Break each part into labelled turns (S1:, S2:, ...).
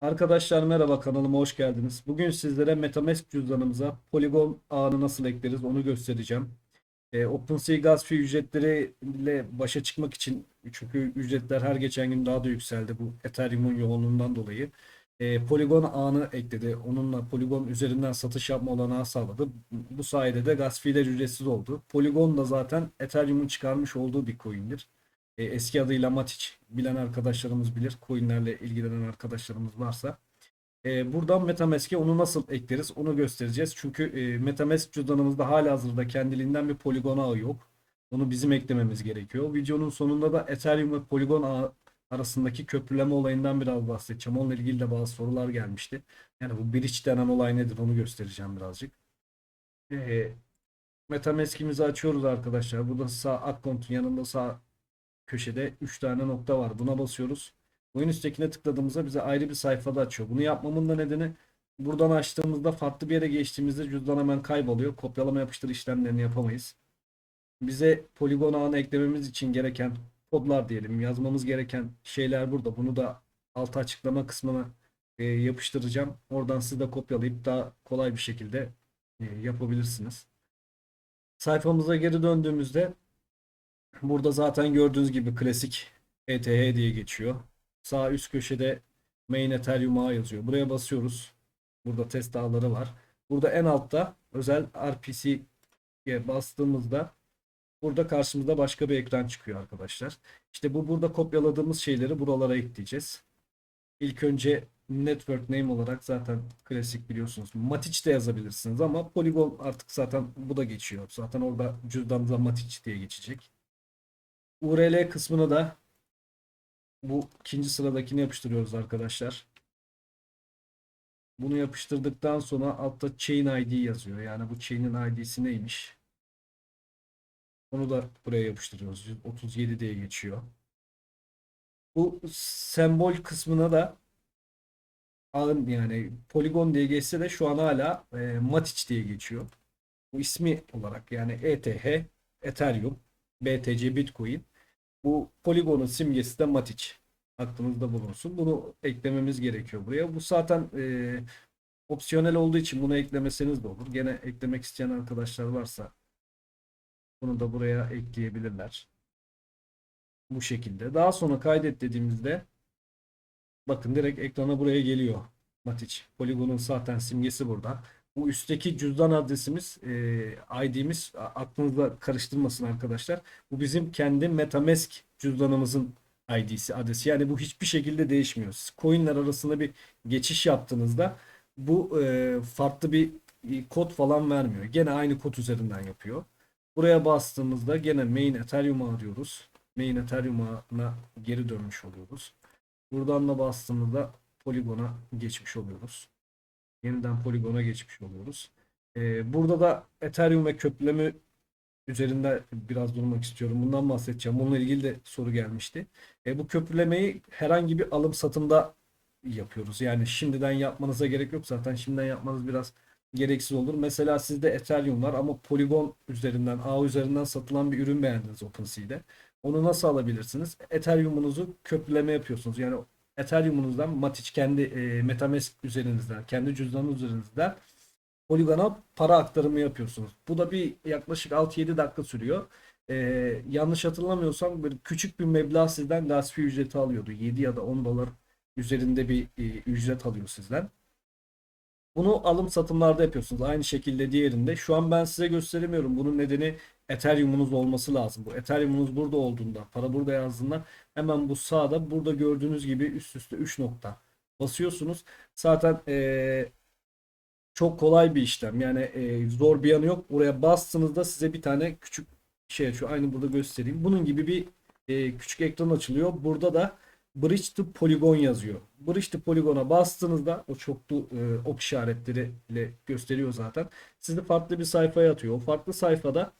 S1: Arkadaşlar merhaba kanalıma hoş geldiniz. Bugün sizlere MetaMask cüzdanımıza Polygon ağını nasıl ekleriz onu göstereceğim. E, OpenSea gaz fee ücretleriyle başa çıkmak için çünkü ücretler her geçen gün daha da yükseldi bu Ethereum'un yoğunluğundan dolayı. E, Polygon ağını ekledi. Onunla Polygon üzerinden satış yapma olanağı sağladı. Bu sayede de gaz fee'ler ücretsiz oldu. Polygon da zaten Ethereum'un çıkarmış olduğu bir coin'dir. E, eski adıyla Matic bilen arkadaşlarımız bilir. Coinlerle ilgilenen arkadaşlarımız varsa. E, buradan MetaMask'e onu nasıl ekleriz onu göstereceğiz. Çünkü e, MetaMask cüzdanımızda halihazırda kendiliğinden bir Polygon ağı yok. Onu bizim eklememiz gerekiyor. Videonun sonunda da Ethereum ve Polygon ağı arasındaki köprüleme olayından biraz bahsedeceğim. Onunla ilgili de bazı sorular gelmişti. Yani bu bridge denen olay nedir onu göstereceğim birazcık. E, MetaMask'imizi açıyoruz arkadaşlar. Burada sağ account'un yanında sağ köşede 3 tane nokta var. Buna basıyoruz. Oyun üsttekine tıkladığımızda bize ayrı bir sayfada açıyor. Bunu yapmamın da nedeni buradan açtığımızda farklı bir yere geçtiğimizde cüzdan hemen kayboluyor. Kopyalama yapıştır işlemlerini yapamayız. Bize poligon ağını eklememiz için gereken kodlar diyelim. Yazmamız gereken şeyler burada. Bunu da alt açıklama kısmına e, yapıştıracağım. Oradan siz de kopyalayıp daha kolay bir şekilde e, yapabilirsiniz. Sayfamıza geri döndüğümüzde Burada zaten gördüğünüz gibi klasik ETH diye geçiyor. Sağ üst köşede main Ethereum ağı yazıyor. Buraya basıyoruz. Burada test ağları var. Burada en altta özel RPC'ye bastığımızda burada karşımıza başka bir ekran çıkıyor arkadaşlar. İşte bu burada kopyaladığımız şeyleri buralara ekleyeceğiz. İlk önce network name olarak zaten klasik biliyorsunuz. Matic de yazabilirsiniz ama Polygon artık zaten bu da geçiyor. Zaten orada cüzdanınıza Matic diye geçecek. URL kısmını da bu ikinci sıradakini yapıştırıyoruz arkadaşlar. Bunu yapıştırdıktan sonra altta chain ID yazıyor. Yani bu chain'in ID'si neymiş? Onu da buraya yapıştırıyoruz. 37 diye geçiyor. Bu sembol kısmına da ağın yani poligon diye geçse de şu an hala e, Matic diye geçiyor. Bu ismi olarak yani ETH, Ethereum, BTC, Bitcoin. Bu poligonun simgesi de Matic. Aklınızda bulunsun. Bunu eklememiz gerekiyor buraya. Bu zaten e, opsiyonel olduğu için bunu eklemeseniz de olur. Gene eklemek isteyen arkadaşlar varsa bunu da buraya ekleyebilirler. Bu şekilde. Daha sonra kaydet dediğimizde bakın direkt ekrana buraya geliyor. Matic. Poligonun zaten simgesi burada. Bu üstteki cüzdan adresimiz, e, ID'miz aklınızda karıştırmasın arkadaşlar. Bu bizim kendi MetaMask cüzdanımızın ID'si, adresi. Yani bu hiçbir şekilde değişmiyor. Siz coinler arasında bir geçiş yaptığınızda bu e, farklı bir e, kod falan vermiyor. Gene aynı kod üzerinden yapıyor. Buraya bastığımızda gene main Ethereum arıyoruz. Main Ethereum ağına geri dönmüş oluyoruz. Buradan da bastığımızda Polygon'a geçmiş oluyoruz. Yeniden Polygon'a geçmiş oluyoruz. Ee, burada da Ethereum ve köprüleme üzerinde biraz durmak istiyorum. Bundan bahsedeceğim. Bununla ilgili de soru gelmişti. E, bu köprülemeyi herhangi bir alım satımda yapıyoruz. Yani şimdiden yapmanıza gerek yok. Zaten şimdiden yapmanız biraz gereksiz olur. Mesela sizde Ethereum var ama Polygon üzerinden, ağ üzerinden satılan bir ürün beğendiniz OpenSea'de. Onu nasıl alabilirsiniz? Ethereum'unuzu köprüleme yapıyorsunuz. Yani Ethereum'unuzdan Matic kendi e, MetaMask üzerinizden, kendi cüzdanınız üzerinizden Polygon'a para aktarımı yapıyorsunuz. Bu da bir yaklaşık 6-7 dakika sürüyor. E, yanlış hatırlamıyorsam böyle küçük bir meblağ sizden gas ücreti alıyordu. 7 ya da 10 dolar üzerinde bir e, ücret alıyor sizden. Bunu alım satımlarda yapıyorsunuz. Aynı şekilde diğerinde. Şu an ben size gösteremiyorum. Bunun nedeni Ethereum'unuz olması lazım. Bu Ethereum'unuz burada olduğunda, para burada yazdığında hemen bu sağda burada gördüğünüz gibi üst üste 3 nokta basıyorsunuz. Zaten eee, çok kolay bir işlem. Yani eee, zor bir yanı yok. Buraya bastığınızda size bir tane küçük şey açıyor. Aynı burada göstereyim. Bunun gibi bir eee, küçük ekran açılıyor. Burada da Bridge to Polygon yazıyor. Bridge to Polygon'a bastığınızda o çoklu e, ok işaretleriyle gösteriyor zaten. Sizi farklı bir sayfaya atıyor. O farklı sayfada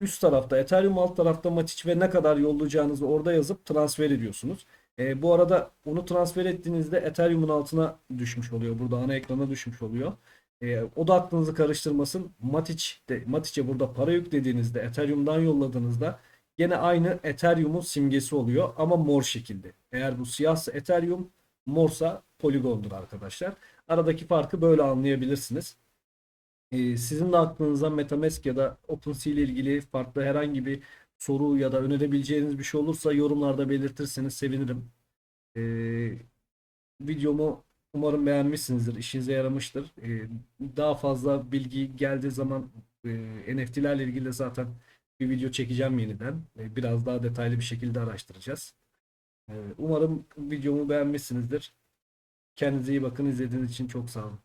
S1: üst tarafta Ethereum alt tarafta Matic ve ne kadar yollayacağınızı orada yazıp transfer ediyorsunuz. E, bu arada onu transfer ettiğinizde Ethereum'un altına düşmüş oluyor. Burada ana ekrana düşmüş oluyor. E, o da aklınızı karıştırmasın. Matic de, Matic'e burada para yüklediğinizde Ethereum'dan yolladığınızda Gene aynı Ethereum'un simgesi oluyor ama mor şekilde. Eğer bu siyahsa Ethereum, morsa poligondur arkadaşlar. Aradaki farkı böyle anlayabilirsiniz. Ee, sizin de aklınıza MetaMask ya da OpenSea ile ilgili farklı herhangi bir soru ya da önerebileceğiniz bir şey olursa yorumlarda belirtirseniz sevinirim. Ee, videomu umarım beğenmişsinizdir, işinize yaramıştır. Ee, daha fazla bilgi geldiği zaman e, NFT'lerle ilgili de zaten bir video çekeceğim yeniden. Ee, biraz daha detaylı bir şekilde araştıracağız. Ee, umarım videomu beğenmişsinizdir. Kendinize iyi bakın. İzlediğiniz için çok sağ olun.